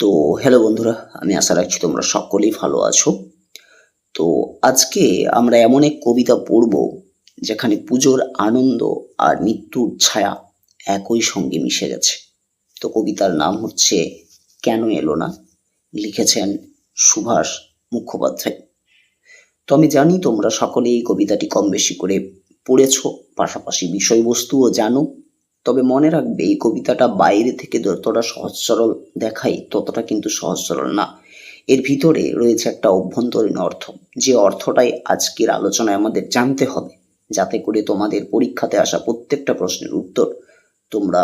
তো হ্যালো বন্ধুরা, আমি আশা রাখছি তোমরা সকলেই ভালো আছো। তো আজকে আমরা এমন এক কবিতা পড়ব, যেখানে পুজোর আনন্দ আর মৃত্যুর ছায়া একই সঙ্গে মিশে গেছে। তো কবিতার নাম হচ্ছে কেন এলো না? লিখেছেন সুভাষ মুখোপাধ্যায়। তো আমি জানি তোমরা সকলে এই কবিতাটি কম বেশি করে পড়েছো, পাশাপাশি বিষয়বস্তুও জানো। তবে মনে রাখবে, এই কবিতাটা বাইরে থেকে যতটা সহজ সরল দেখায়, ততটা কিন্তু সহজ সরল না। এর ভিতরে রয়েছে একটা অভ্যন্তরীণ অর্থ। যে অর্থটাই আজকের আলোচনায় আমাদের জানতে হবে, যাতে করে তোমাদের পরীক্ষাতে আসা প্রত্যেকটা প্রশ্নের উত্তর তোমরা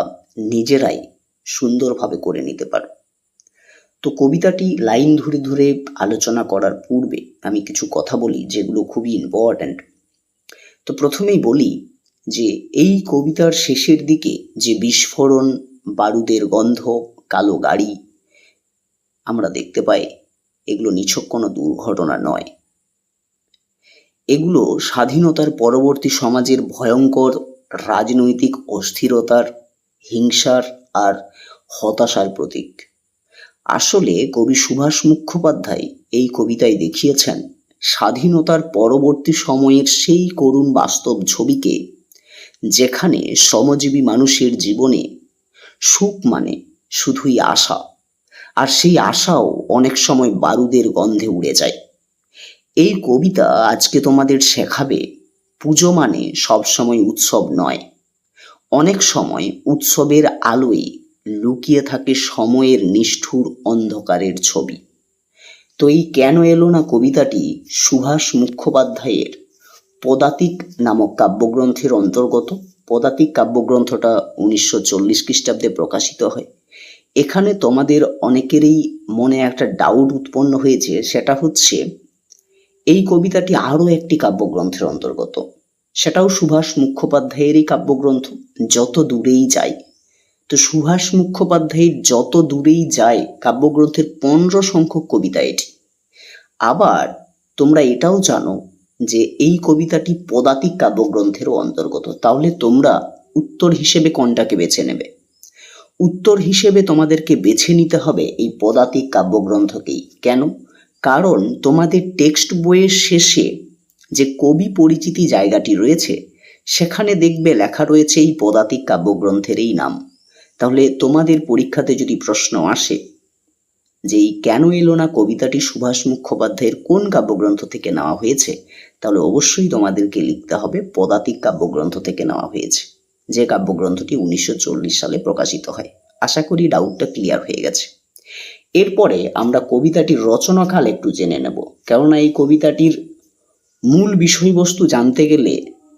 নিজেরাই সুন্দরভাবে করে নিতে পারো। তো কবিতাটি লাইন ধরে ধরে আলোচনা করার পূর্বে আমি কিছু কথা বলি, যেগুলো খুবই ইম্পর্ট্যান্ট তো প্রথমেই বলি যে এই কবিতার শেষের দিকে যে বিস্ফোরণ, বারুদের গন্ধ, কালো গাড়ি, আমরা দেখতে পাই এগুলো নিছক কোনো দুর্ঘটনা নয়। এগুলো স্বাধীনতার পরবর্তী সমাজের ভয়ঙ্কর, রাজনৈতিক অস্থিরতার, হিংসার আর হতাশার প্রতীক। আসলে কবি সুভাষ মুখোপাধ্যায় এই কবিতায় দেখিয়েছেন, স্বাধীনতার পরবর্তী সময়ের সেই করুণ বাস্তব ছবিকে যেখানে শ্রমজীবী মানুষের জীবনে সুখ মানে শুধুই আশা। আর সেই আশাও অনেক সময় বারুদের গন্ধে উড়ে যায়। এই কবিতা আজকে তোমাদের শেখাবে, পুজো মানে সবসময় উৎসব নয়। অনেক সময় উৎসবের আলোয় লুকিয়ে থাকে সময়ের নিষ্ঠুর অন্ধকারের ছবি। তো এই কেন এলো না কবিতাটি সুভাষ মুখোপাধ্যায়ের? পদাতিক নামক কাব্যগ্রন্থের অন্তর্গত। পদাতিক কাব্যগ্রন্থটা উনিশশো চল্লিশ খ্রিস্টাব্দে প্রকাশিত হয়। এখানে তোমাদের অনেকেরই মনে একটা ডাউট উৎপন্ন হয়েছে, সেটা হচ্ছে, এই কবিতাটি আরও একটি কাব্যগ্রন্থের অন্তর্গত। সেটাও সুভাষ মুখোপাধ্যায়েরই কাব্যগ্রন্থ, যত দূরেই যায় তো সুভাষ মুখোপাধ্যায়ের যত দূরেই যায়, কাব্যগ্রন্থের পনেরো সংখ্যক কবিতা এটি। আবার তোমরা এটাও জানো যে এই কবিতাটি পদাতিক কাব্যগ্রন্থেরও অন্তর্গত। তাহলে তোমরা উত্তর হিসেবে কোনটাকে বেছে নেবে? উত্তর হিসেবে তোমাদেরকে বেছে নিতে হবে এই পদাতিক কাব্যগ্রন্থকেই। কেন? কারণ তোমাদের টেক্সট বইয়ের শেষে যে কবি পরিচিতি জায়গাটি রয়েছে, সেখানে দেখবে লেখা রয়েছে এই পদাতিক কাব্যগ্রন্থেরই নাম। তাহলে তোমাদের পরীক্ষাতে যদি প্রশ্ন আসে যে এই কেন এলো না কবিতাটি সুভাষ মুখোপাধ্যায়ের কোন কাব্যগ্রন্থ থেকে নেওয়া হয়েছে, তাহলে অবশ্যই তোমাদেরকে লিখতে হবে পদাতিক কাব্যগ্রন্থ থেকে নেওয়া হয়েছে। যে কাব্যগ্রন্থটি উনিশশো চল্লিশ সালে প্রকাশিত হয়। আশা করি ডাউটটা ক্লিয়ার হয়ে গেছে। এরপরে আমরা কবিতাটির রচনাকাল একটু জেনে নেব। কেননা এই কবিতাটির মূল বিষয়বস্তু জানতে গেলে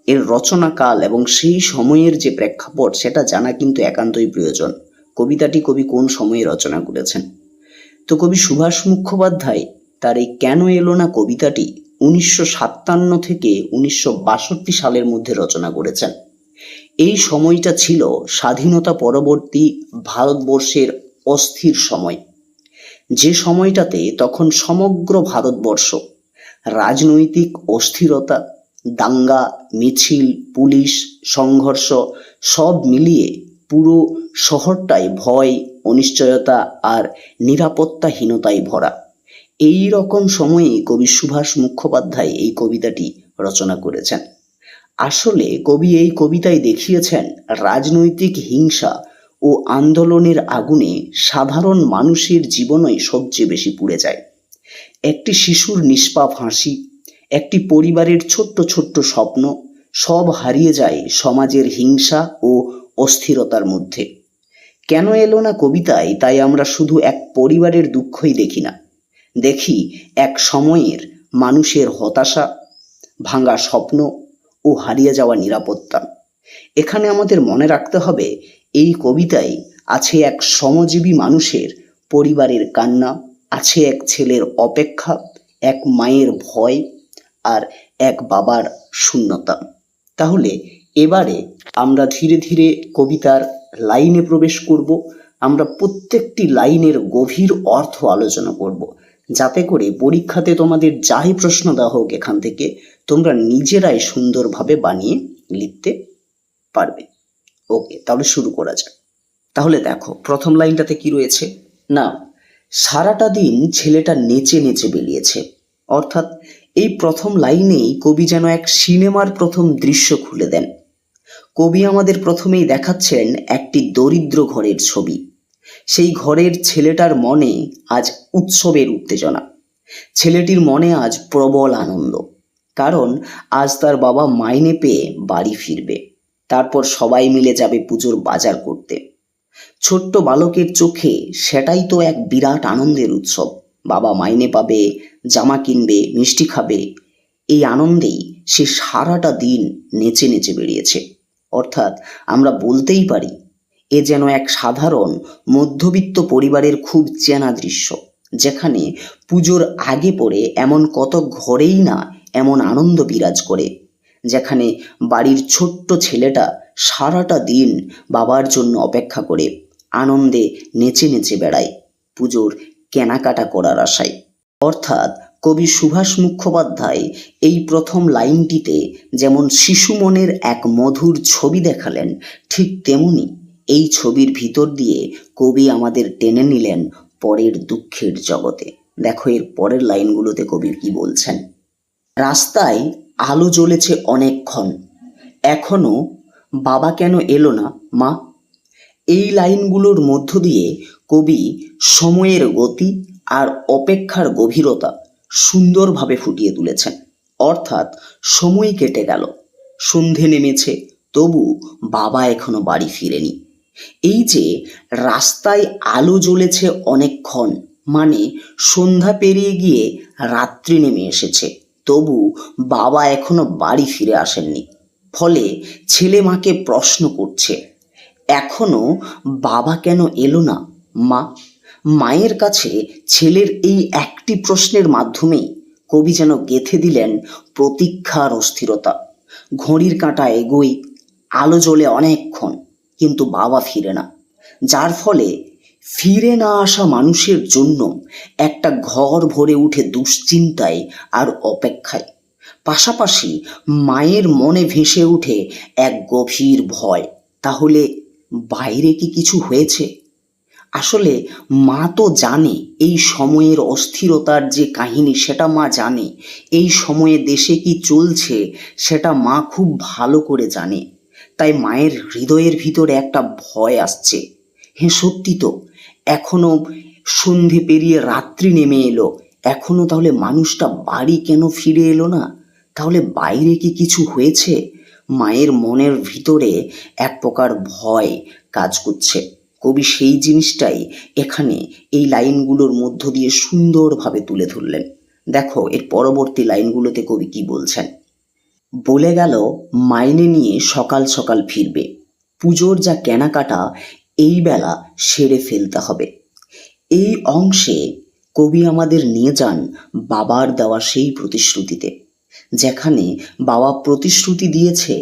এর রচনাকাল এবং সেই সময়ের যে প্রেক্ষাপট, সেটা জানা কিন্তু একান্তই প্রয়োজন। কবিতাটি কবি কোন সময়ে রচনা করেছেন? তো কবি সুভাষ মুখোপাধ্যায় তার এই কেন এলো না কবিতাটি উনিশশো সাতান্ন থেকে উনিশশো বাষট্টি সালের মধ্যে রচনা করেছেন। এই সময়টা ছিল স্বাধীনতা পরবর্তী ভারতবর্ষের অস্থির সময়। যে সময়টাতে তখন সমগ্র ভারতবর্ষ রাজনৈতিক অস্থিরতা, দাঙ্গা, মিছিল, পুলিশ, সংঘর্ষ সব মিলিয়ে পুরো শহরটাই ভয় অনিশ্চয়তা আর নিরাপত্তাহীনতায় ভরা। এই রকম সময়ে কবি সুভাষ মুখোপাধ্যায় এই কবিতাটি রচনা করেছেন। আসলে কবি এই কবিতায় দেখিয়েছেন রাজনৈতিক হিংসা ও আন্দোলনের আগুনে সাধারণ মানুষের জীবনই সবচেয়ে বেশি পুড়ে যায়। একটি শিশুর নিষ্পাপ হাসি, একটি পরিবারের ছোট্ট ছোট্ট স্বপ্ন সব হারিয়ে যায় সমাজের হিংসা ও অস্থিরতার মধ্যে। কেন এলো না কবিতায় তাই আমরা শুধু এক পরিবারের দুঃখই দেখি না। দেখি এক সময়ের মানুষের হতাশা, ভাঙা স্বপ্ন ও হারিয়ে যাওয়া নিরাপত্তা। এখানে আমাদের মনে রাখতে হবে, এই কবিতায় আছে এক সমজীবী মানুষের পরিবারের কান্না, আছে এক ছেলের অপেক্ষা, এক মায়ের ভয় আর এক বাবার শূন্যতা। তাহলে এবারে আমরা ধীরে ধীরে কবিতার লাইনে প্রবেশ করব, আমরা প্রত্যেকটি লাইনের গভীর অর্থ আলোচনা করব। যাতে করে পরীক্ষাতে তোমাদের যাই প্রশ্ন দেওয়া হোক এখান থেকে, তোমরা নিজেরাই সুন্দরভাবে বানিয়ে লিখতে পারবে। ওকে, তাহলে শুরু করা যাক। তাহলে দেখো, প্রথম লাইনটাতে কি রয়েছে? না, সারাটা দিন ছেলেটা নেচে নেচে বেরিয়েছে। অর্থাৎ এই প্রথম লাইনেই কবি যেন এক সিনেমার প্রথম দৃশ্য খুলে দেন। কবি আমাদের প্রথমেই দেখাচ্ছেন একটি দরিদ্র ঘরের ছবি। সেই ঘরের ছেলেটার মনে আজ উৎসবের উত্তেজনা। ছেলেটির মনে আজ প্রবল আনন্দ। কারণ আজ তার বাবা মাইনে পেয়ে বাড়ি ফিরবে। তারপর সবাই মিলে যাবে পুজোর বাজার করতে। ছোট্ট বালকের চোখে সেটাই তো এক বিরাট আনন্দের উৎসব। বাবা মাইনে পাবে, জামা কিনবে, মিষ্টি খাবে। এই আনন্দেই সে সারাটা দিন নেচে নেচে বেরিয়েছে অর্থাৎ আমরা বলতেই পারি, এ যেন এক সাধারণ মধ্যবিত্ত পরিবারের খুব চেনা দৃশ্য, যেখানে পুজোর আগে পড়ে এমন কত ঘরেই না এমন আনন্দ বিরাজ করে, যেখানে বাড়ির ছোট্ট ছেলেটা সারাটা দিন বাবার জন্য অপেক্ষা করে আনন্দে নেচে নেচে বেড়ায় পুজোর কেনাকাটা করার আশায়। অর্থাৎ কবি সুভাষ মুখোপাধ্যায় এই প্রথম লাইনটিতে যেমন শিশু মনের এক মধুর ছবি দেখালেন, ঠিক তেমনি এই ছবির ভিতর দিয়ে কবি আমাদের টেনে নিলেন পরের দুঃখের জগতে। দেখো এর পরের লাইনগুলোতে কবি কি বলছেন। রাস্তায় আলো জ্বলেছে অনেকক্ষণ, এখনও বাবা কেন এলো না, মা? এই লাইনগুলোর মধ্য দিয়ে কবি সময়ের গতি আর অপেক্ষার গভীরতা সুন্দরভাবে ফুটিয়ে তুলেছেন। অর্থাৎ সময় কেটে গেল। সন্ধে নেমেছে, তবু বাবা এখনও বাড়ি ফিরেনি। এই যে রাস্তায় আলো জ্বলেছে অনেকক্ষণ মানে সন্ধ্যা পেরিয়ে গিয়ে রাত্রি নেমে এসেছে, তবু বাবা এখনও বাড়ি ফিরে আসেননি। ফলে ছেলে মাকে প্রশ্ন করছে, এখনও বাবা কেন এলো না? মা মায়ের কাছে ছেলের এই একটি প্রশ্নের মাধ্যমেই কবি যেন গেথে দিলেন প্রতীক্ষার অস্থিরতা। ঘড়ির কাঁটা এগোই আলো জ্বলে অনেকক্ষণ, কিন্তু বাবা ফিরে না। যার ফলে ফিরে না আসা মানুষের জন্য একটা ঘর ভরে উঠে দুশ্চিন্তায় আর অপেক্ষায়। পাশাপাশি মায়ের মনে ভেসে উঠে এক গভীর ভয়, তাহলে বাইরে কি কিছু হয়েছে? আসলে মা তো জানে, এই সময়ের অস্থিরতার যে কাহিনী সেটা মা জানে, এই সময়ে দেশে কি চলছে সেটা মা খুব ভালো করে জানে। তাই মায়ের হৃদয়ের ভিতরে একটা ভয় আসছে। হ্যাঁ সত্যি তো এখনও সন্ধে পেরিয়ে রাত্রি নেমে এলো এখনও তাহলে মানুষটা বাড়ি কেন ফিরে এলো না? তাহলে বাইরে কি কিছু হয়েছে? মায়ের মনের ভিতরে এক প্রকার ভয় কাজ করছে। কবি সেই জিনিসটাই এখানে এই লাইনগুলোর মধ্য দিয়ে সুন্দরভাবে তুলে ধরলেন। দেখো, এর পরবর্তী লাইনগুলোতে কবি কি বলছেন? বলে গেল, মাইনে নিয়ে সকাল সকাল ফিরবে। পুজোর যা কেনাকাটা, এই বেলা সেরে ফেলতে হবে। এই অংশে কবি আমাদের নিয়ে যান বাবার দেওয়া সেই প্রতিশ্রুতিতে, যেখানে বাবা প্রতিশ্রুতি দিয়েছে,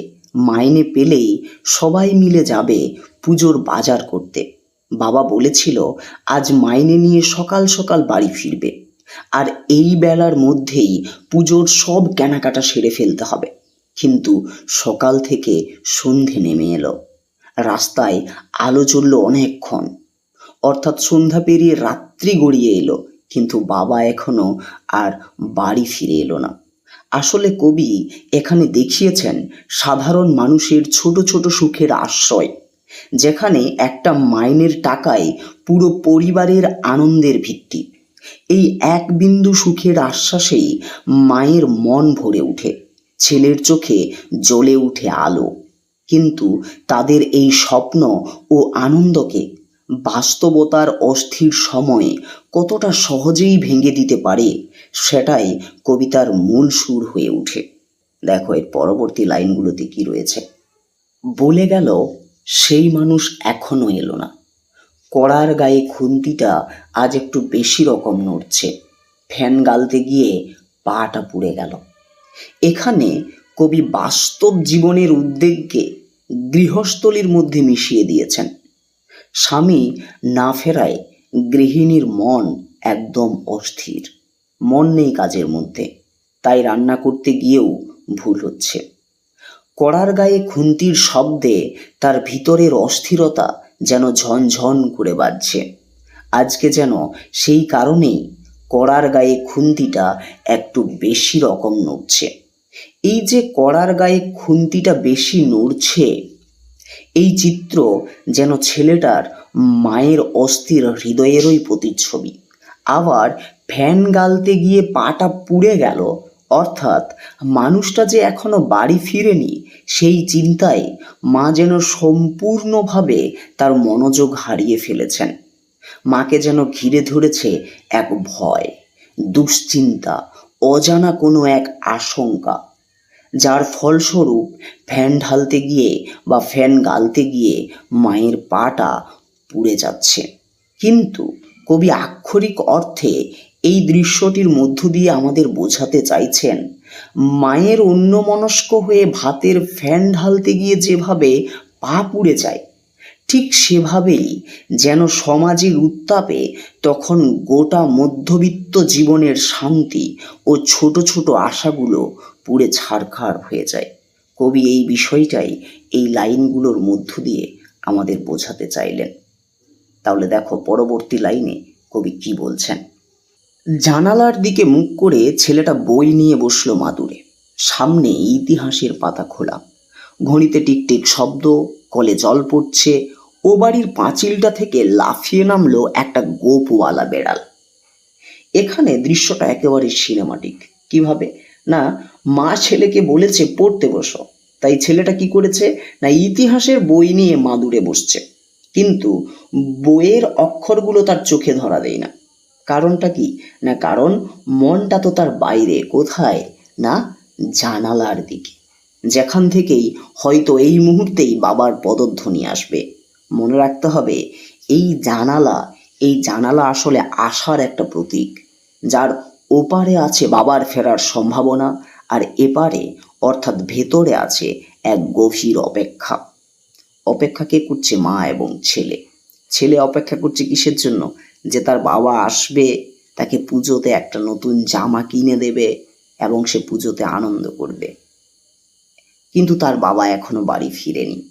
মাইনে পেলেই সবাই মিলে যাবে পুজোর বাজার করতে। বাবা বলেছিল, আজ মাইনে নিয়ে সকাল সকাল বাড়ি ফিরবে। আর এই বেলার মধ্যেই পুজোর সব কেনাকাটা সেরে ফেলতে হবে। কিন্তু সকাল থেকে সন্ধে নেমে এলো। রাস্তায় আলো জ্বলল অনেকক্ষণ। অর্থাৎ সন্ধ্যা পেরিয়ে রাত্রি গড়িয়ে এলো, কিন্তু বাবা এখনও আর বাড়ি ফিরে এলো না। আসলে কবি এখানে দেখিয়েছেন, সাধারণ মানুষের ছোট ছোট সুখের আশ্রয়। যেখানে একটা মাইনের টাকায় পুরো পরিবারের আনন্দের ভিত্তি। এই এক বিন্দু সুখের আশ্বাসেই মায়ের মন ভরে ওঠে। ছেলের চোখে জ্বলে উঠে আলো। কিন্তু তাদের এই স্বপ্ন ও আনন্দকে বাস্তবতার অস্থির সময়ে কতটা সহজেই ভেঙে দিতে পারে, সেটাই কবিতার মূল সুর হয়ে ওঠে। দেখো, এর পরবর্তী লাইনগুলোতে কি রয়েছে? বলে গেল সেই মানুষ এখনও এলো না। কড়ার গায়ে খুন্তিটা আজ একটু বেশি রকম নড়ছে। ফ্যান গালতে গিয়ে পাটা পুড়ে গেল। এখানে কবি বাস্তব জীবনের উদ্বেগকে গৃহস্থলীর মধ্যে মিশিয়ে দিয়েছেন। স্বামী না ফেরায় গৃহিণীর মন একদম অস্থির। মন নেই কাজের মধ্যে। তাই রান্না করতে গিয়েও ভুল হচ্ছে। কড়ার গায়ে খুন্তির শব্দে তার ভিতরের অস্থিরতা যেন ঝনঝন করে বাজছে। আজকে যেন সেই কারণেই কড়ার গায়ে খুন্তিটা একটু বেশি রকম নড়ছে। এই যে কড়ার গায়ে খুন্তিটা বেশি নড়ছে, এই চিত্র যেন ছেলেটার মায়ের অস্থির হৃদয়েরই প্রতিচ্ছবি। আবার ফ্যান গালতে গিয়ে পাটা পুড়ে গেল অর্থাৎ মানুষটা যে এখনও বাড়ি ফিরেনি, সেই চিন্তায় মা যেন সম্পূর্ণভাবে তার মনোযোগ হারিয়ে ফেলেছেন। মাকে যেন ঘিরে ধরেছে এক ভয়, দুশ্চিন্তা, অজানা কোনো এক আশঙ্কা, যার ফলস্বরূপ ফ্যান ঢালতে গিয়ে বা ফ্যান গালতে গিয়ে মায়ের পাটা পুড়ে যাচ্ছে। কিন্তু কবি আক্ষরিক অর্থে এই দৃশ্যটির মধ্য দিয়ে আমাদের বোঝাতে চাইছেন, মায়ের অন্যমনস্ক হয়ে ভাতের ফ্যান ঢালতে গিয়ে যেভাবে পা পুড়ে যায়, ঠিক সেভাবেই যেন সমাজের উত্তাপে তখন গোটা মধ্যবিত্ত জীবনের শান্তি ও ছোট ছোট আশাগুলো পুড়ে ছারখার হয়ে যায়। কবি এই বিষয়টাই এই লাইনগুলোর মধ্য দিয়ে আমাদের বোঝাতে চাইলেন। তাহলে দেখো পরবর্তী লাইনে কবি কি বলছেন। জানালার দিকে মুখ করে ছেলেটা বই নিয়ে বসল মাদুরে। সামনে ইতিহাসের পাতা খোলা। ঘড়িতে টিকটিক শব্দ, কলে জল পড়ছে, ও বাড়ির পাঁচিলটা থেকে লাফিয়ে নামলো একটা গোপওয়ালা বেড়াল। এখানে দৃশ্যটা একেবারে সিনেমাটিক কীভাবে? না, মা ছেলেকে বলেছে পড়তে বসো। তাই ছেলেটা কি করেছে? না, ইতিহাসের বই নিয়ে মাদুরে বসছে। কিন্তু বইয়ের অক্ষরগুলো তার চোখে ধরা দেয় না। কারণটা কি? না, কারণ মনটা তো তার বাইরে, কোথায়? না, জানালার দিকে। যেখান থেকেই হয়তো এই মুহূর্তেই বাবার পদধ্বনি আসবে। মনে রাখতে হবে, এই জানালা এই জানালা আসলে আশার একটা প্রতীক, যার ওপারে আছে বাবার ফেরার সম্ভাবনা, আর এপারে, অর্থাৎ ভেতরে আছে এক গভীর অপেক্ষা। অপেক্ষাকে করছে মা এবং ছেলে? ছেলে অপেক্ষা করছে কিসের জন্য? যে তার বাবা আসবে, তাকে পুজোতে একটা নতুন জামা কিনে দেবে এবং সে পুজোতে আনন্দ করবে। কিন্তু তার বাবা এখনও বাড়ি ফিরেনি।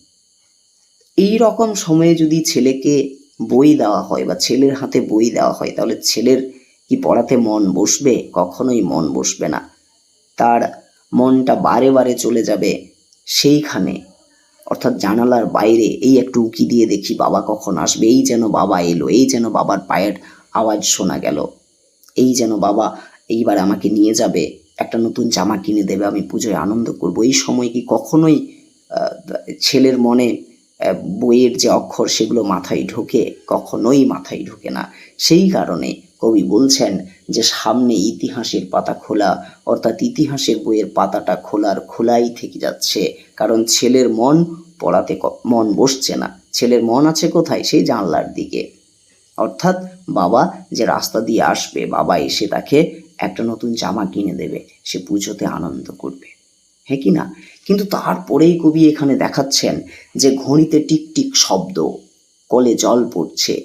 এই রকম সময়ে যদি ছেলেকে বই দেওয়া হয় বা ছেলের হাতে বই দেওয়া হয়, তাহলে ছেলের কি পড়াতে মন বসবে? কখনোই মন বসবে না। তার মনটা বারে বারে চলে যাবে সেইখানে। অর্থাৎ জানালার বাইরে এই একটু উকি দিয়ে দেখি বাবা কখন আসবে। এই যেন বাবা এলো, এই যেন বাবার পায়ের আওয়াজ শোনা গেল। এই যেন বাবা এইবার আমাকে নিয়ে যাবে, একটা নতুন জামা কিনে দেবে, আমি পুজোয় আনন্দ করব। এই সময় কি কখনোই ছেলের মনে বইয়ের যে অক্ষর সেগুলো মাথায় ঢোকে, কখনোই মাথায় ঢোকে না। সেই কারণে কবি বলছেন যে সামনে ইতিহাসের পাতা খোলা, অর্থাৎ ইতিহাসের বইয়ের পাতাটা খোলার খোলাই থেকে যাচ্ছে। কারণ ছেলের মন পড়াতে মন বসছে না। ছেলের মন আছে কোথায়? সেই জানলার দিকে। অর্থাৎ বাবা যে রাস্তা দিয়ে আসবে, বাবা এসে তাকে একটা নতুন জামা কিনে দেবে। সে পুজোতে আনন্দ করবে। হ্যাঁ কি না? কিন্তু তারপরেই কবি এখানে দেখাচ্ছেন যে ঘড়িতে টিকটিক শব্দ, কলে জল পড়ছে।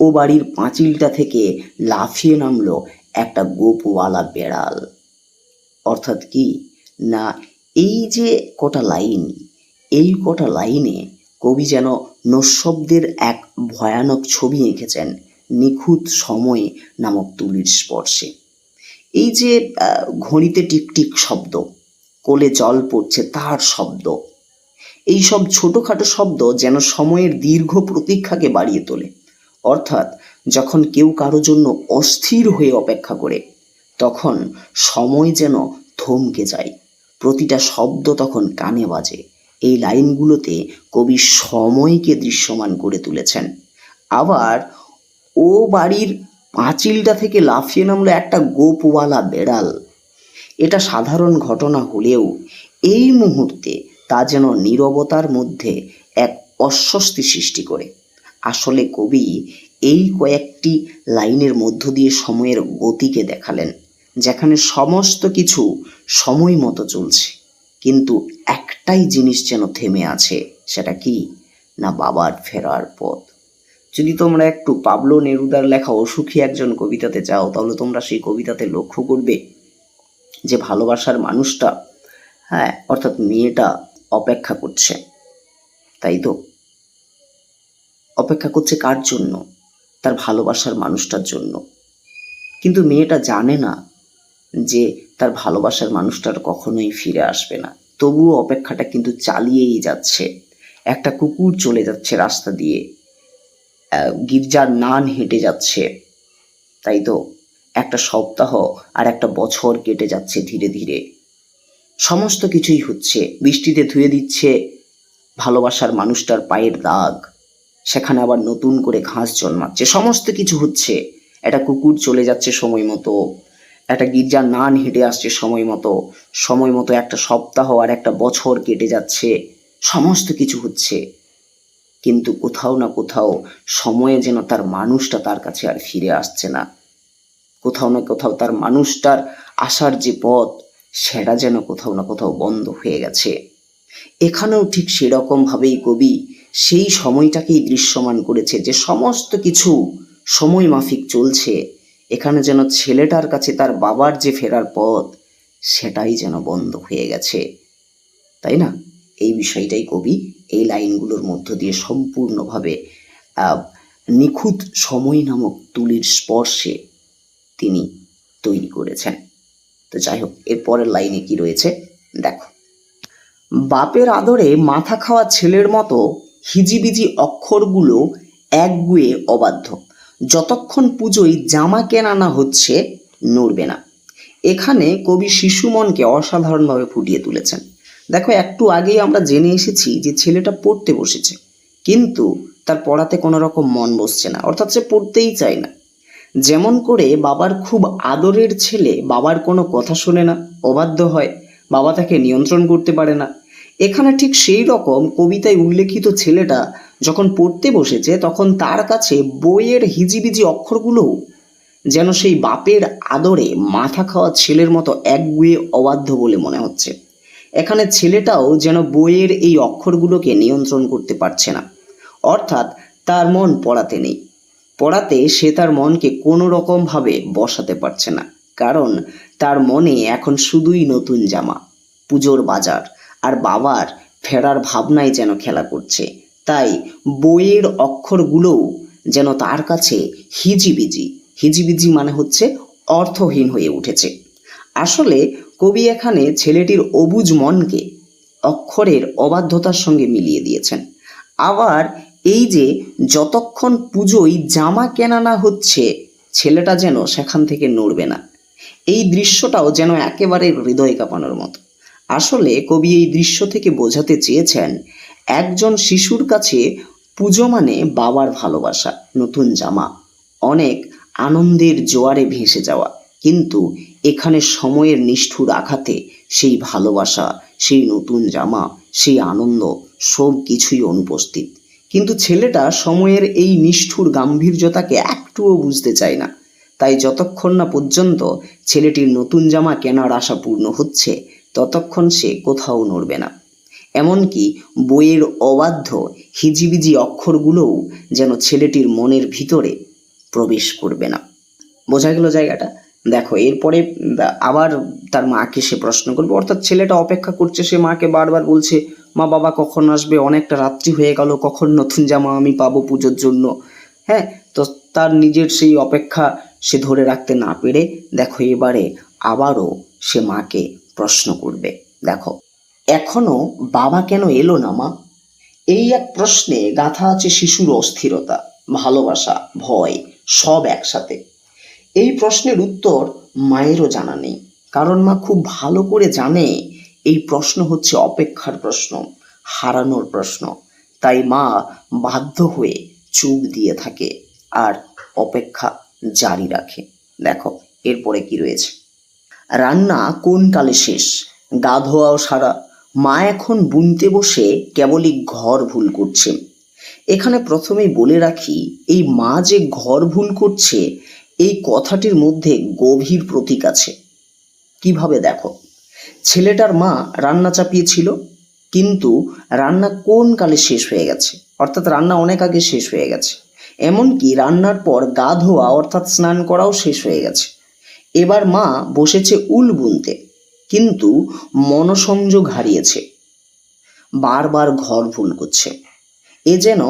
ও বাড়ির পাঁচিলটা থেকে লাফিয়ে নামলো একটা গোপওয়ালা বেড়াল। অর্থাৎ কি? না, এই যে কটা লাইন, এই কটা লাইনে কবি যেন নস্যব্দের এক ভয়ানক ছবি এঁকেছেন, নিখুঁত সময় নামক তুলির স্পর্শে। এই যে ঘড়িতে টিকটিক শব্দ, কোলে জল পড়ছে তার শব্দ, এই সব ছোটখাটো শব্দ যেন সময়ের দীর্ঘ প্রতীক্ষাকে বাড়িয়ে তোলে। অর্থাৎ যখন কেউ কারও জন্য অস্থির হয়ে অপেক্ষা করে, তখন সময় যেন থমকে যায়। প্রতিটা শব্দ তখন কানে বাজে। এই লাইনগুলোতে কবি সময়কে দৃশ্যমান করে তুলেছেন। আবার ও বাড়ির পাঁচিলটা থেকে লাফিয়ে নামলো একটা গোপওয়ালা বেড়াল। এটা সাধারণ ঘটনা হলেও এই মুহূর্তে তা যেন নীরবতার মধ্যে এক অস্বস্তি সৃষ্টি করে। আসলে কবি এই কয়েকটি লাইনের মধ্য দিয়ে সময়ের গতিকে দেখালেন, যেখানে সমস্ত কিছু সময় মতো চলছে। কিন্তু একটাই জিনিস যেন থেমে আছে, সেটা কি? না বাবার ফেরার পথ। যদি তোমরা একটু পাবলো নেরুদার লেখা অসুখী একজন কবিতাতে চাও, তাহলে তোমরা সেই কবিতাতে লক্ষ্য করবে যে ভালোবাসার মানুষটা হ্যাঁ অর্থাৎ মেয়েটা অপেক্ষা করছে। তাই তো? অপেক্ষা করছে কার জন্য? তার ভালোবাসার মানুষটার জন্য। কিন্তু মেয়েটা জানে না যে তার ভালোবাসার মানুষটার কখনোই ফিরে আসবে না। তবুও অপেক্ষাটা কিন্তু চালিয়েই যাচ্ছে। একটা কুকুর চলে যাচ্ছে রাস্তা দিয়ে। গির্জার নান হেঁটে যাচ্ছে। তাই তো, একটা সপ্তাহ আর একটা বছর কেটে যাচ্ছে ধীরে ধীরে। সমস্ত কিছুই হচ্ছে। বৃষ্টিতে ধুয়ে দিচ্ছে ভালোবাসার মানুষটার পায়ের দাগ। সেখানে আবার নতুন করে ঘাস জন্মাচ্ছে। সমস্ত কিছু হচ্ছে। একটা কুকুর চলে যাচ্ছে সময় মতো, একটা গির্জার নান হেঁটে আসছে সময় মতো সময় মতো একটা সপ্তাহ আর একটা বছর কেটে যাচ্ছে, সমস্ত কিছু হচ্ছে। কিন্তু কোথাও না কোথাও সময়ে যেন তার মানুষটা তার কাছে আর ফিরে আসছে না। কোথাও না কোথাও তার মানুষটার আসার যে পথ, সেটা যেন কোথাও না কোথাও বন্ধ হয়ে গেছে। এখানেও ঠিক সেরকম ভাবেই কবি সেই সময়টাকেই দৃশ্যমান করেছে যে সমস্ত কিছু সময় মাফিক চলছে। এখানে যেন ছেলেটার কাছে তার বাবার যে ফেরার পথ, সেটাই যেন বন্ধ হয়ে গেছে। তাই না? এই বিষয়টাই কবি এই লাইনগুলোর মধ্য দিয়ে সম্পূর্ণভাবে নিখুঁত সময় নামক তুলির স্পর্শে তিনি তৈরি করেছেন। তো যাই হোক, এর পরের লাইনে কি রয়েছে? দেখো। বাপের আদরে মাথা খাওয়া ছেলের মতো হিজিবিজি অক্ষরগুলো একগুয়ে অবাধ্য। যতক্ষণ পুজোয় জামা কেনা না হচ্ছে, নড়বে না। এখানে কবি শিশু মনকে অসাধারণভাবে ফুটিয়ে তুলেছেন। দেখো, একটু আগেই আমরা জেনে এসেছি যে ছেলেটা পড়তে বসেছে, কিন্তু তার পড়াতে কোনো রকম মন বসছে না, অর্থাৎ সে পড়তেই চায় না। যেমন করে বাবার খুব আদরের ছেলে বাবার কোনো কথা শোনে না, অবাধ্য হয়। বাবা তাকে নিয়ন্ত্রণ করতে পারে না এখানে ঠিক সেই রকম কবিতায় উল্লেখিত ছেলেটা যখন পড়তে বসেছে, তখন তার কাছে বইয়ের হিজিবিজি অক্ষরগুলোও যেন সেই বাপের আদরে মাথা খাওয়া ছেলের মতো একগুয়ে অবাধ্য বলে মনে হচ্ছে। এখানে ছেলেটাও যেন বইয়ের এই অক্ষরগুলোকে নিয়ন্ত্রণ করতে পারছে না। অর্থাৎ তার মন পড়াতে নেই। পড়াতে সে তার মনকে কোনো রকমভাবে বসাতে পারছে না। কারণ তার মনে এখন শুধুই নতুন জামা, পুজোর বাজার আর বাবার ফেরার ভাবনায় যেন খেলা করছে। তাই বইয়ের অক্ষরগুলোও যেন তার কাছে হিজিবিজি। হিজিবিজি মানে হচ্ছে অর্থহীন হয়ে উঠেছে। আসলে কবি এখানে ছেলেটির অবুজ মনকে অক্ষরের অবাধ্যতার সঙ্গে মিলিয়ে দিয়েছেন। আবার এই যে যতক্ষণ পুজোয় জামা কেনা না হচ্ছে, ছেলেটা যেন সেখান থেকে নড়বে না। এই দৃশ্যটাও যেন একেবারে হৃদয় কাঁপানোর মতো। আসলে কবি এই দৃশ্য থেকে বোঝাতে চেয়েছেন, একজন শিশুর কাছে পুজো মানে বাবার ভালোবাসা, নতুন জামা। অনেক আনন্দের জোয়ারে ভেসে যাওয়া, কিন্তু এখানে সময়ের নিষ্ঠুর আঘাতে সেই ভালোবাসা, সেই নতুন জামা, সেই আনন্দ সব কিছুই অনুপস্থিত। কিন্তু ছেলেটা সময়ের এই নিষ্ঠুর গাম্ভীর্যতাকে একটুও বুঝতে চায় না। তাই যতক্ষণ না পর্যন্ত ছেলেটির নতুন জামা কেনার আশা পূর্ণ হচ্ছে ততক্ষণ সে কোথাও নড়বে না। এমনকি বইয়ের অবাধ্য হিজিবিজি অক্ষরগুলোও যেন ছেলেটির মনের ভিতরে প্রবেশ করবে না। বোঝা গেল জায়গাটা? দেখো, এরপরে আবার তার মাকে সে প্রশ্ন করবে, অর্থাৎ ছেলেটা অপেক্ষা করছে, সে মাকে বারবার বলছে, মা বাবা কখন আসবে? অনেকটা রাত্রি হয়ে গেল, কখন নতুন জামা আমি পাবো পুজোর জন্য? হ্যাঁ তো তার নিজের সেই অপেক্ষা সে ধরে রাখতে না পেরে, দেখো, এবারে আবারও সে মাকে প্রশ্ন করবে। দেখো, এখনও বাবা কেন এলো না মা? এই এক প্রশ্নে গাথা আছে শিশুর অস্থিরতা, ভালোবাসা, ভয়, সব একসাথে। এই প্রশ্নের উত্তর মায়েরও জানা নেই। কারণ মা খুব ভালো করে জানে এই প্রশ্ন হচ্ছে অপেক্ষার প্রশ্ন, হারানোর প্রশ্ন। তাই মা বাধ্য হয়ে চুপ দিয়ে থাকে আর অপেক্ষা জারি রাখে। দেখো, এরপরে কি রয়েছে? রান্না কোন কালে শেষ? গা ধোয়াও সারা। মা এখন বুনতে বসে কেবলই ঘর ভুল করছে। এখানে প্রথমেই বলে রাখি, এই মা যে ঘর ভুল করছে, এই কথাটির মধ্যে গভীর প্রতীক আছে। কীভাবে দেখো? ছেলেটার মা রান্না চাপিয়েছিল, কিন্তু রান্না কোন কালে শেষ হয়ে গেছে? অর্থাৎ রান্না অনেক আগে শেষ হয়ে গেছে। এমনকি রান্নার পর গা ধোয়া, অর্থাৎ স্নান করাও শেষ হয়ে গেছে। এবার মা বসেছে উল বুনতে, কিন্তু মনসংযোগ হারিয়েছে। বারবার ঘর ভুল করছে। এ যেন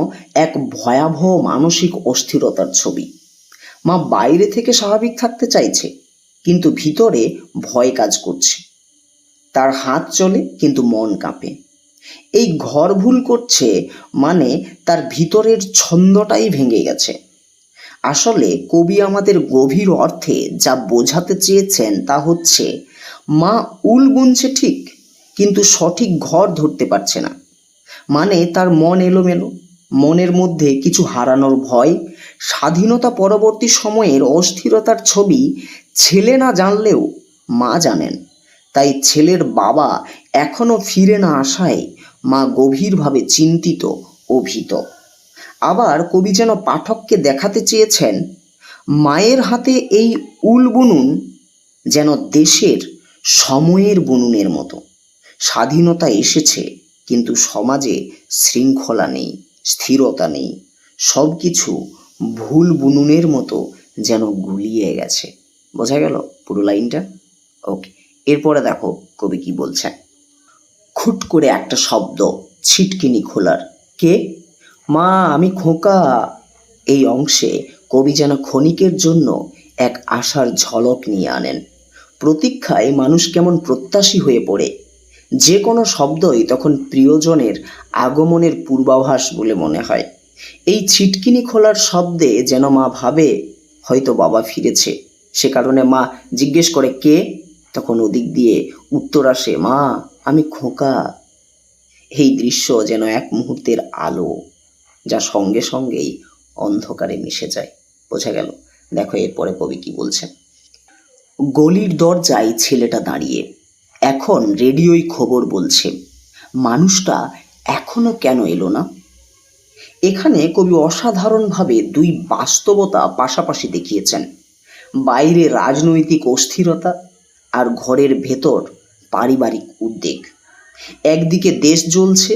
এক ভয়াবহ মানসিক অস্থিরতার ছবি। মা বাইরে থেকে স্বাভাবিক থাকতে চাইছে, কিন্তু ভিতরে ভয় কাজ করছে। তার হাত চলে, কিন্তু মন কাঁপে। এই ঘর ভুল করছে মানে তার ভিতরের ছন্দটাই ভেঙে গেছে। আসলে কবি আমাদের গভীর অর্থে যা বোঝাতে চেয়েছেন তা হচ্ছে, মা উল বুনছে ঠিক, কিন্তু সঠিক ঘর ধরতে পারছে না। মানে তার মন এলোমেলো, মনের মধ্যে কিছু হারানোর ভয়, স্বাধীনতা পরবর্তী সময়ের অস্থিরতার ছবি ছেলে না জানলেও মা জানেন। তাই ছেলের বাবা এখনও ফিরে না আসায় মা গভীরভাবে চিন্তিত ও ভীত। আবার কবি যেন পাঠককে দেখাতে চেয়েছেন, মায়ের হাতে এই উল বুনুন যেন দেশের সময়ের বুনুনের মতো। স্বাধীনতা এসেছে, কিন্তু সমাজে শৃঙ্খলা নেই, স্থিরতা নেই সব কিছু ভুল বুনুনের মতো যেন গুলিয়ে গেছে। বোঝা গেল পুরো লাইনটা? ওকে, এরপরে দেখো কবি কি বলছেন। খুট করে একটা শব্দ ছিটকিনি খোলার। কে? মা, আমি খোকা। এই অংশে কবি যেন ক্ষণিকের জন্য এক আশার ঝলক নিয়ে আনেন। প্রতীক্ষায় মানুষ কেমন প্রত্যাশী হয়ে পড়ে। যে কোনো শব্দই তখন প্রিয়জনের আগমনের পূর্বাভাস বলে মনে হয়। এই ছিটকিনি খোলার শব্দে যেন মা ভাবে, হয়তো বাবা ফিরেছে। সে কারণে মা জিজ্ঞেস করে, কে? তখন ওদিক দিয়ে উত্তর আসে, মা, আমি খোকা। এই দৃশ্য যেন এক মুহূর্তের আলো। যা সঙ্গে সঙ্গেই অন্ধকারে মিশে যায়। বোঝা গেল, দেখো এরপরে কবি কি বলছেন। গলির দরজায় ছেলেটা দাঁড়িয়ে, এখন রেডিওই খবর বলছে, মানুষটা এখনও কেন এলো না? এখানে কবি অসাধারণভাবে দুই বাস্তবতা পাশাপাশি দেখিয়েছেন, বাইরে রাজনৈতিক অস্থিরতা আর ঘরের ভেতর পারিবারিক উদ্বেগ। একদিকে দেশ জ্বলছে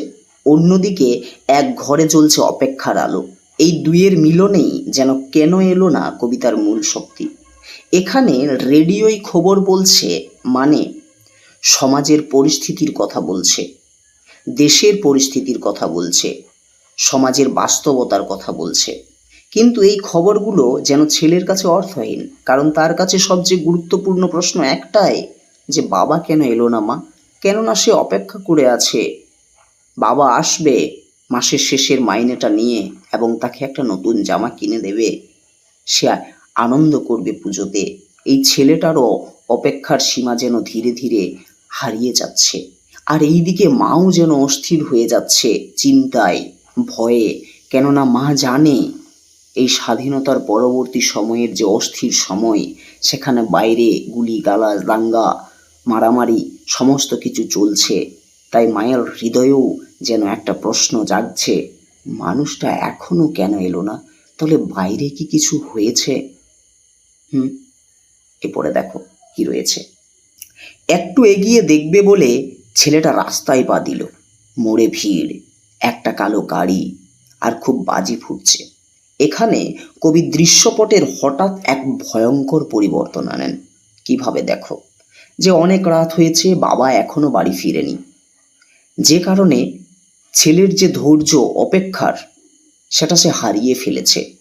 অন্যদিকে এক ঘরে চলছে অপেক্ষার আলো। এই দুইয়ের মিলনেই যেন কেন এলো না কবিতার মূল শক্তি। এখানে রেডিওই খবর বলছে মানে সমাজের পরিস্থিতির কথা বলছে, দেশের পরিস্থিতির কথা বলছে, সমাজের বাস্তবতার কথা বলছে। কিন্তু এই খবরগুলো যেন ছেলের কাছে অর্থহীন, কারণ তার কাছে সবচেয়ে গুরুত্বপূর্ণ প্রশ্ন একটাই যে বাবা কেন এলো না মা? কেননা সে অপেক্ষা করে আছে বাবা আসবে মাসের শেষের মাইনেটা নিয়ে এবং তাকে একটা নতুন জামা কিনে দেবে। সে আনন্দ করবে পুজোতে। এই ছেলেটারও অপেক্ষার সীমা যেন ধীরে ধীরে হারিয়ে যাচ্ছে। আর এইদিকে মাও যেন অস্থির হয়ে যাচ্ছে চিন্তায়, ভয়ে। কেননা মা জানে এই স্বাধীনতার পরবর্তী সময়ের যে অস্থির সময়, সেখানে বাইরে গুলি, গালাজ, দাঙ্গা, মারামারি, সমস্ত কিছু চলছে। তাই মায়ের হৃদয়েও যেন একটা প্রশ্ন জাগছে, মানুষটা এখনও কেন এলো না? তাহলে বাইরে কি কিছু হয়েছে? হুম? এরপরে দেখো কি রয়েছে। একটু এগিয়ে দেখবে বলে ছেলেটা রাস্তায় পা দিল। মোড়ে ভিড়, একটা কালো গাড়ি, আর খুব বাজি ফুটছে। এখানে কবি দৃশ্যপটের হঠাৎ এক ভয়ঙ্কর পরিবর্তন আনেন। কীভাবে দেখো? যে অনেক রাত হয়েছে, বাবা এখনও বাড়ি ফিরেনি। যে কারণে ছেলের যে ধৈর্য, অপেক্ষার, সেটা সে হারিয়ে ফেলেছে।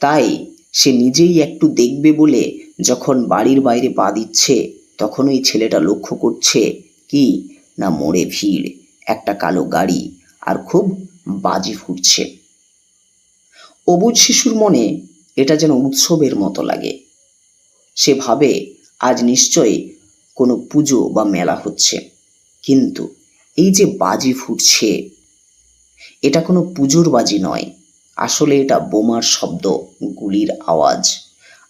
তাই সে নিজেই একটু দেখবে বলে যখন বাড়ির বাইরে পা দিচ্ছে তখন ওই ছেলেটা লক্ষ্য করছে কি না মোড়ে ভিড়, একটা কালো গাড়ি আর খুব বাজি ফুটছে। অবুজ শিশুর মনে এটা যেন উৎসবের মতো লাগে। সে ভাবে আজ নিশ্চয়ই কোনো পুজো বা মেলা হচ্ছে। কিন্তু এই যে বাজি ফুটছে এটা কোনো পুজোর বাজি নয়। আসলে এটা বোমার শব্দ, গুলির আওয়াজ।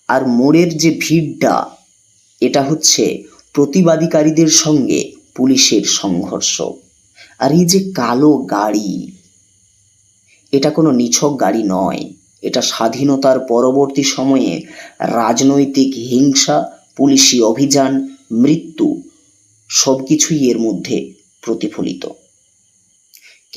আর মোড়ের যে ভিড়টা, এটা হচ্ছে প্রতিবাদীকারীদের সঙ্গে পুলিশের সংঘর্ষ। আর এই যে কালো গাড়ি, এটা কোনো নিছক গাড়ি নয়। এটা স্বাধীনতার পরবর্তী সময়ে রাজনৈতিক হিংসা, পুলিশি অভিযান, মৃত্যু, সবকিছুই এর মধ্যে প্রতিফলিত।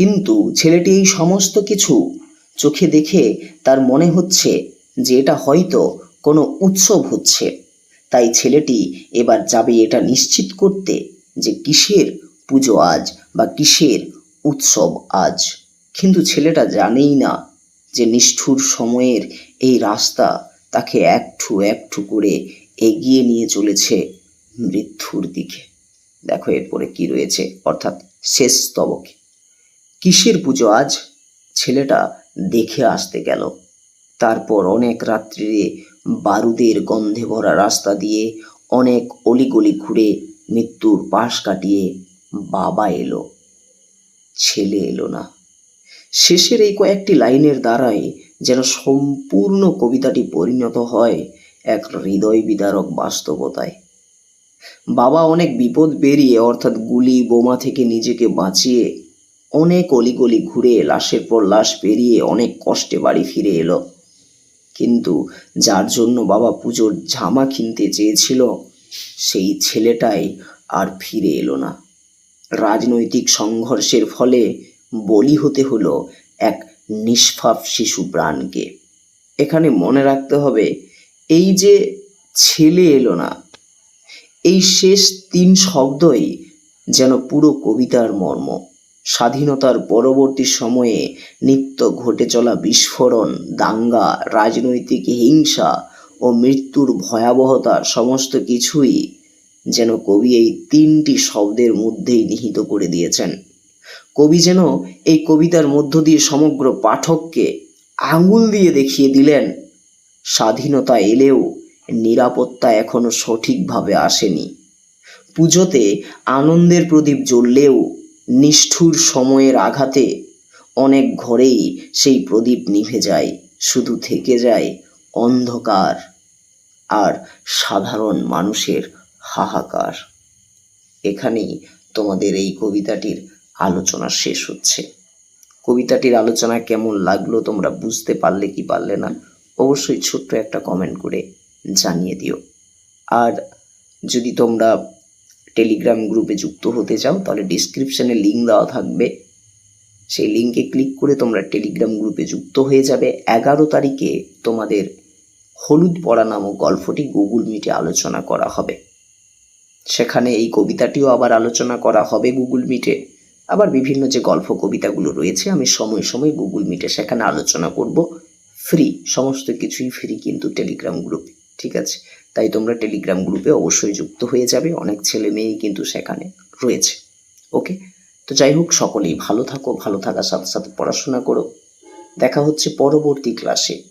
কিন্তু ছেলেটি এই সমস্ত কিছু চোখে দেখে তার মনে হচ্ছে যে এটা হয়তো কোনো উৎসব হচ্ছে। তাই ছেলেটি এবার যাবে এটা নিশ্চিত করতে যে কিসের পুজো আজ বা কিসের উৎসব আজ। কিন্তু ছেলেটা জানেই না যে নিষ্ঠুর সময়ের এই রাস্তা তাকে একটু একটু করে এগিয়ে নিয়ে চলেছে মৃত্যুর দিকে। দেখো এরপরে কি রয়েছে, অর্থাৎ শেষ স্তবকে। কিসের পুজো আজ? ছেলেটা দেখে আসতে গেল। তারপর অনেক রাত্রিরে বারুদের গন্ধে ভরা রাস্তা দিয়ে অনেক অলিগলি ঘুরে মৃত্যুর পাশ কাটিয়ে বাবা এলো। ছেলে এলো না। শেষের এই কয়েকটি লাইনের দ্বারাই যেন সম্পূর্ণ কবিতাটি পরিণত হয় এক হৃদয় বিদারক বাস্তবতায়। বাবা অনেক বিপদ পেরিয়ে অর্থাৎ গুলি বোমা থেকে নিজেকে বাঁচিয়ে অনেক অলিগলি ঘুরে লাশের পর লাশ পেরিয়ে অনেক কষ্টে বাড়ি ফিরে এলো। কিন্তু যার জন্য বাবা পুজোর জামা কিনতে চেয়েছিল, সেই ছেলেটাই আর ফিরে এলো না। রাজনৈতিক সংঘর্ষের ফলে বলি হতে হলো এক নিষ্পাপ শিশু প্রাণকে। এখানে মনে রাখতে হবে, এই যে ছেলে এলো না, এই শেষ তিন শব্দই যেন পুরো কবিতার মর্ম। স্বাধীনতার পরবর্তী সময়ে নিত্য ঘটে চলা বিস্ফোরণ, দাঙ্গা, রাজনৈতিক হিংসা ও মৃত্যুর ভয়াবহতা সমস্ত কিছুই যেন কবি এই তিনটি শব্দের মধ্যেই নিহিত করে দিয়েছেন। কবি যেন এই কবিতার মধ্য দিয়ে সমগ্র পাঠককে আঙুল দিয়ে দেখিয়ে দিলেন, স্বাধীনতা এলেও নিরাপত্তা এখনও সঠিকভাবে আসেনি। পুজোতে আনন্দের প্রদীপ জ্বললেও নিষ্ঠুর সময়ের আঘাতে অনেক ঘরেই সেই প্রদীপ নিভে যায়, শুধু থেকে যায় অন্ধকার আর সাধারণ মানুষের হাহাকার। এখানেই তোমাদের এই কবিতাটির আলোচনা শেষ হচ্ছে। কবিতাটির আলোচনা কেমন লাগল তোমরা বুঝতে পারলে কি পারলে না, অবশ্যই ছোট্ট একটা কমেন্ট করে জানিয়ে দিও। আর যদি তোমরা টেলিগ্রাম গ্রুপে যুক্ত হতে চাও, তাহলে ডিসক্রিপশনে লিঙ্ক দেওয়া থাকবে। সেই লিঙ্কে ক্লিক করে তোমরা টেলিগ্রাম গ্রুপে যুক্ত হয়ে যাবে। এগারো তারিখে তোমাদের হলুদ পড়া নামক গল্পটি গুগল মিটে আলোচনা করা হবে। সেখানে এই কবিতাটিও আবার আলোচনা করা হবে গুগল মিটে আবার বিভিন্ন যে গল্প কবিতাগুলো রয়েছে, আমি সময় সময় গুগল মিটে সেখানে আলোচনা করব। ফ্রি সমস্ত কিছুই ফ্রি কিন্তু টেলিগ্রাম গ্রুপে ঠিক আছে? তাই তোমরা টেলিগ্রাম গ্রুপে অবশ্যই যুক্ত হয়ে যাবে। অনেক ছেলে মেয়েই কিন্তু সেখানে রয়েছে। ওকে তো যাই হোক, সকলেই ভালো থাকো, ভালো থাকার সাথে সাথে পড়াশোনা করো। দেখা হচ্ছে পরবর্তী ক্লাসে